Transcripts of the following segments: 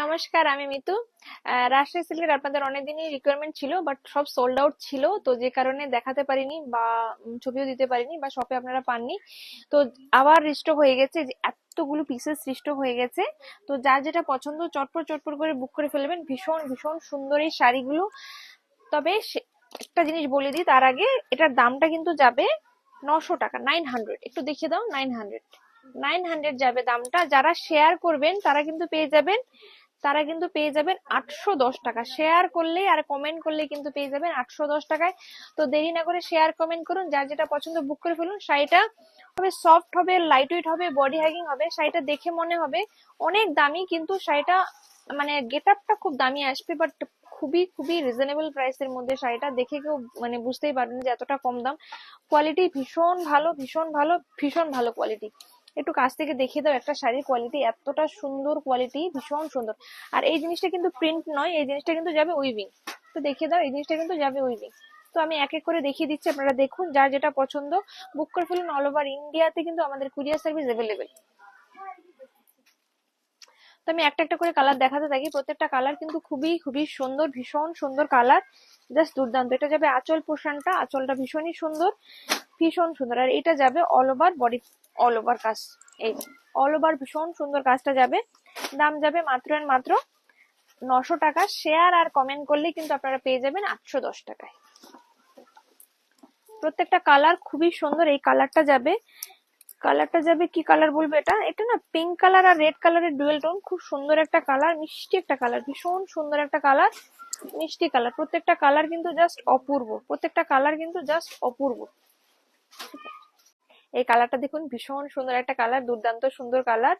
নমস্কার, আমি মিতু। রাজশাহী সিল্কের আপনাদের অনেকদিনই রিকোয়ারমেন্ট ছিল বাট সব সোল্ড আউট ছিল, তো যে কারণে দেখাতে পারিনি বা ছবিও দিতে পারিনি বা শপে আপনারা পাননি। তো আবার রিস্টক হয়ে গেছে, যে এতগুলো পিসেস রিস্টক হয়ে গেছে। তো যার যেটা পছন্দ, চটপট চটপট করে বুক করে ফেলবেন। ভীষণ ভীষণ সুন্দর এই শাড়িগুলো। তবে একটা জিনিস বলে দিই, তার আগে এটার দামটা কিন্তু যাবে নশো টাকা নাইন হান্ড্রেড একটু দেখিয়ে দাও নাইন হান্ড্রেড নাইন হান্ড্রেড যাবে দামটা। যারা শেয়ার করবেন, তারা কিন্তু পেয়ে যাবেন তারা কিন্তু পেয়ে যাবেন আটশো দশ টাকা। শেয়ার করলে আর কমেন্ট করলে কিন্তু পেয়ে যাবেন আটশো দশ টাকায়। তো দেরি না করে শেয়ার কমেন্ট করুন, যার যেটা পছন্দ বুক করে ফেলুন। শাড়িটা হবে সফট হবে লাইট ওয়েট হবে বডি হ্যাগিং হবে, শাড়িটা দেখে মনে হবে। অনেক দামি কিন্তু শাড়িটা মানে গেট আপটা খুব দামি আসবে বাট খুবই খুবই রিজনেবল প্রাইসের মধ্যে শাড়িটা। দেখে কেউ মানে বুঝতেই পারবেন যে এতটা কম দাম। কোয়ালিটি ভীষণ ভালো ভীষণ ভালো ভীষণ ভালো কোয়ালিটি একটু কাছ থেকে দেখিয়ে দাও, একটা শাড়ির কোয়ালিটি এতটা সুন্দর কোয়ালিটি ভীষণ সুন্দর। আর এই জিনিসটা কিন্তু প্রিন্ট নয়, এই জিনিসটা কিন্তু যাবে উইভিং তো দেখিয়ে দাও, এই জিনিসটা কিন্তু যাবে উইভিং তো আমি এক এক করে দেখিয়ে দিচ্ছি, আপনারা দেখুন, যার যেটা পছন্দ। বুক করে ফেলুন অল ওভার ইন্ডিয়াতে কিন্তু আমাদের কুরিয়ার সার্ভিস অ্যাভেলেবেল তো আমি একটা একটা করে কালার দেখাতে থাকি। প্রত্যেকটা কালার কিন্তু খুবই খুবই সুন্দর, ভীষণ সুন্দর কালার জাস্ট দুর্দান্ত। এটা যাবে আঁচল পোর্শনটা আঁচলটা ভীষণই সুন্দর, ভীষণ সুন্দর। আর এটা যাবে all over body all over কাজ এই অল ওভার ভীষণ সুন্দর কাজটা যাবে। দাম যাবে মাত্র মাত্র নশো টাকা। শেয়ার আর কমেন্ট করলেই কিন্তু আপনারা পেয়ে যাবেন আটশো দশ টাকায়। প্রত্যেকটা কালার খুবই সুন্দর, এই কালারটা যাবে। কালারটা যাবে কি কালার বলব এটা? এটা না পিঙ্ক কালার আর রেড কালারের ডুয়েল টোন খুব সুন্দর একটা কালার মিষ্টি একটা কালার ভীষণ সুন্দর একটা কালার মিষ্টি কালার প্রত্যেকটা কালার কিন্তু জাস্ট অপূর্ব, প্রত্যেকটা কালার কিন্তু জাস্ট অপূর্ব। এই কালারটা দেখুন, ভীষণ সুন্দর একটা কালার দুর্দান্ত সুন্দর কালার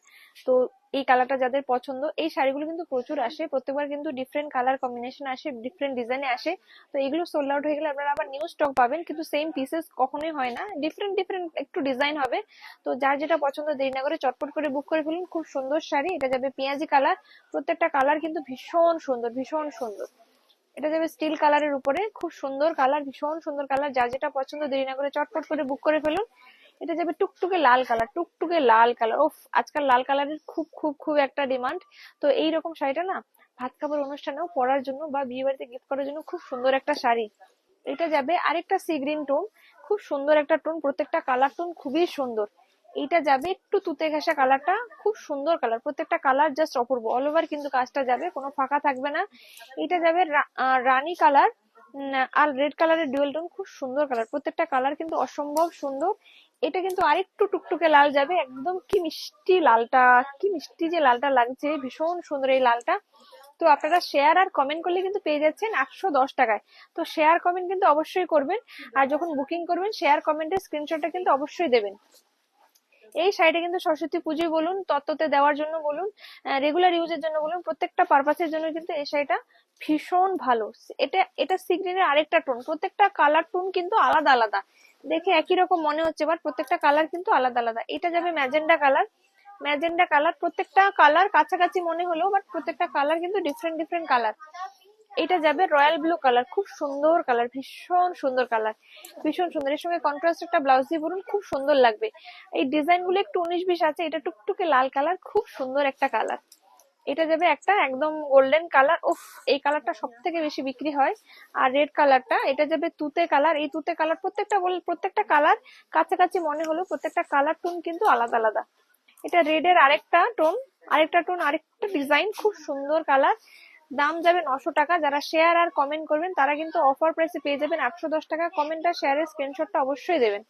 তো এই কালারটা যাদের পছন্দ, এই শাড়িগুলো কিন্তু প্রচুর আসে, প্রত্যেকবার কিন্তু ডিফারেন্ট কালার কম্বিনেশন আসে ডিফারেন্ট ডিজাইনে আসে। তো এগুলো সোল্ড আউট হয়ে গেলে আপনারা আবার নিউ স্টক পাবেন, কিন্তু সেম পিসেস কখনোই হয় না ডিফারেন্ট ডিফারেন্ট একটু ডিজাইন হবে। তো যার যেটা পছন্দ, দেরি না করে চটপট করে বুক করে ফেলুন, খুব সুন্দর শাড়ি। এটা যাবে পেঁয়াজি কালার প্রত্যেকটা কালার কিন্তু ভীষণ সুন্দর ভীষণ সুন্দর। এটা যাবে স্টিল কালারের উপরে, খুব সুন্দর কালার ভীষণ সুন্দর কালার যার যেটা পছন্দ, দেরি না করে চটপট করে বুক করে ফেলুন। এটা যাবে টুকটুকে লাল কালার, টুকটুকে লাল কালার। ওফ, আজকাল লাল কালারের খুব খুব খুব একটা ডিমান্ড। তো এই রকম শাড়িটা না, ভাত খাবার অনুষ্ঠানেও পরার জন্য বা বিয়ে বাড়িতে গিফট করার জন্য খুব সুন্দর একটা শাড়ি। এটা যাবে আরেকটা সি গ্রিন টোন খুব সুন্দর একটা টোন প্রত্যেকটা কালার টোন খুবই সুন্দর। এইটা যাবে একটু তুতে ঘেঁষা কালারটা খুব সুন্দর কালার প্রত্যেকটা কালার জাস্ট অপূর্ব। অল ওভার কিন্তু কাজটা যাবে, কোনো ফাঁকা থাকবে না। এটা যাবে রানী কালার আর রেড কালারের ডুয়েল টোন খুব সুন্দর কালার প্রত্যেকটা কালার কিন্তু অসম্ভব সুন্দর। এটা কিন্তু আরেকটু টুকটুকে লাল যাবে, একদম কি মিষ্টি লালটা, কি মিষ্টি যে লালটা লাগছে, ভীষণ সুন্দর এই লালটা। তো আপনারা শেয়ার আর কমেন্ট করলে কিন্তু পেয়ে যাচ্ছেন একশো দশ টাকায়। তো শেয়ার কমেন্ট কিন্তু অবশ্যই করবেন, আর যখন বুকিং করবেন শেয়ার কমেন্টের স্ক্রিনশটটা কিন্তু অবশ্যই দেবেন। এই শাড়িটা কিন্তু সরস্বতী পুজোয় বলুন, তত্ত্বতে দেওয়ার জন্য বলুন রেগুলার ইউজের জন্য বলুন, প্রত্যেকটা পারপাসের জন্য কিন্তু এই শাড়িটা ভীষণ ভালো। এটা এটা সিগ্রিনের আরেকটা টোন প্রত্যেকটা কালার টোন কিন্তু আলাদা আলাদা। দেখে একই রকম মনে হচ্ছে বাট প্রত্যেকটা কালার কিন্তু আলাদা আলাদা। এটা যাবে ম্যাজেন্ডা কালার ম্যাজেন্ডা কালার প্রত্যেকটা কালার কাছাকাছি মনে হলেও বাট প্রত্যেকটা কালার কিন্তু ডিফারেন্ট ডিফারেন্ট কালার এটা যাবে রয়্যাল ব্লু কালার খুব সুন্দর কালার ভীষণ সুন্দর কালার ভীষণ সুন্দর। এর সঙ্গে কন্ট্রাস্ট একটা ব্লাউজ দিয়ে পরুন খুব সুন্দর লাগবে। এই ডিজাইনগুলো একটু উনিশ বিশ আছে, এটা টুকটুকে লাল কালার খুব সুন্দর একটা কালার এটা যাবে একটা একদম গোল্ডেন কালার উফ, এই কালারটা সব থেকে বেশি বিক্রি হয়। আর রেড কালারটা এটা যাবে তুতে কালার এই তুতে কালার প্রত্যেকটা প্রত্যেকটা কালার কাছাকাছি মনে হলো প্রত্যেকটা কালার টোন কিন্তু আলাদা আলাদা। এটা রেড এর আরেকটা টোন আরেকটা টোন আরেকটা ডিজাইন খুব সুন্দর কালার দাম যাবে নশো টাকা। যারা শেয়ার আর কমেন্ট করবেন, তারা কিন্তু অফার প্রাইসে পেয়ে যাবেন আটশো দশ টাকা। কমেন্ট আর শেয়ারের স্ক্রিনশটটা অবশ্যই দেবেন।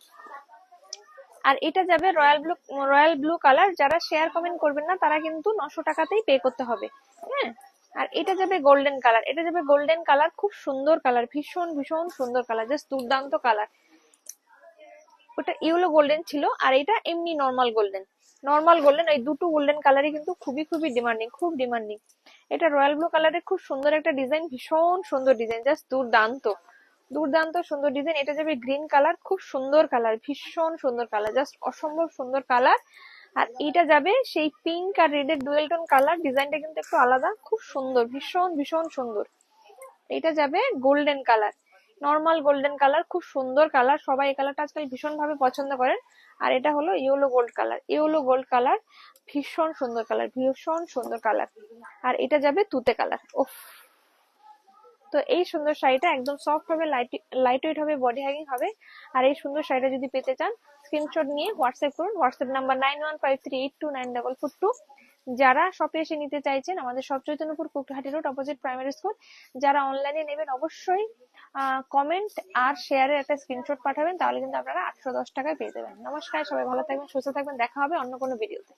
আর এটা যাবে royal blue royal blue colour যারা শেয়ার কমেন্ট করবেন না, তারা কিন্তু নশো টাকাতেই পে করতে হবে হ্যাঁ? আর এটা যাবে গোল্ডেন কালার এটা যাবে গোল্ডেন কালার খুব সুন্দর কালার ভীষণ ভীষণ সুন্দর কালার জাস্ট দুর্দান্ত কালার ওটা ইয়েলো গোল্ডেন ছিল, আর এটা এমনি নর্মাল গোল্ডেন নর্মাল গোল্ডেন এই দুটো গোল্ডেন কালারই কিন্তু খুবই খুবই ডিমান্ডিং খুব ডিমান্ডিং এটা রয়্যাল ব্লু কালারের খুব সুন্দর একটা ডিজাইন ভীষণ সুন্দর ডিজাইন জাস্ট দুর্দান্ত। দুর্দান্ত সুন্দর ডিজাইন এটা যাবে গ্রিন কালার খুব সুন্দর কালার ভীষণ সুন্দর কালার জাস্ট অসম্ভব সুন্দর কালার আর এটা যাবে সেই পিঙ্ক আর রেড এর ডুয়েল কালার ডিজাইনটা কিন্তু একটু আলাদা, খুব সুন্দর, ভীষণ ভীষণ সুন্দর। এটা যাবে golden colour normal golden colour খুব সুন্দর কালার সবাই এই কালারটা আজকাল ভীষণ ভাবে পছন্দ করেন। আর এটা হলো yellow gold colour yellow gold colour ভীষণ সুন্দর কালার ভীষণ সুন্দর কালার আর এটা যাবে তুতে কালার ওফ তো এই সুন্দর শাড়িটা একদম সফট হবে লাইট ওয়েট হবে বডি হ্যাগিং হবে। আর এই সুন্দর শাড়িটা যদি পেতে চান স্ক্রিনশট নিয়ে হোয়াটসঅ্যাপ করুন। WhatsApp number nine one five three eight two nine double four two যারা শপে এসে নিতে চাইছেন, আমাদের সব Chaitanyapur Kukhati road opposite primary school যারা অনলাইনে নেবেন, অবশ্যই কমেন্ট আর শেয়ারের একটা স্ক্রিনশট পাঠাবেন, তাহলে কিন্তু আপনারা আটশো দশ টাকায় পেয়ে যাবেন। নমস্কার, সবাই ভালো থাকবেন, সুস্থ থাকবেন, দেখা হবে অন্য কোনো ভিডিওতে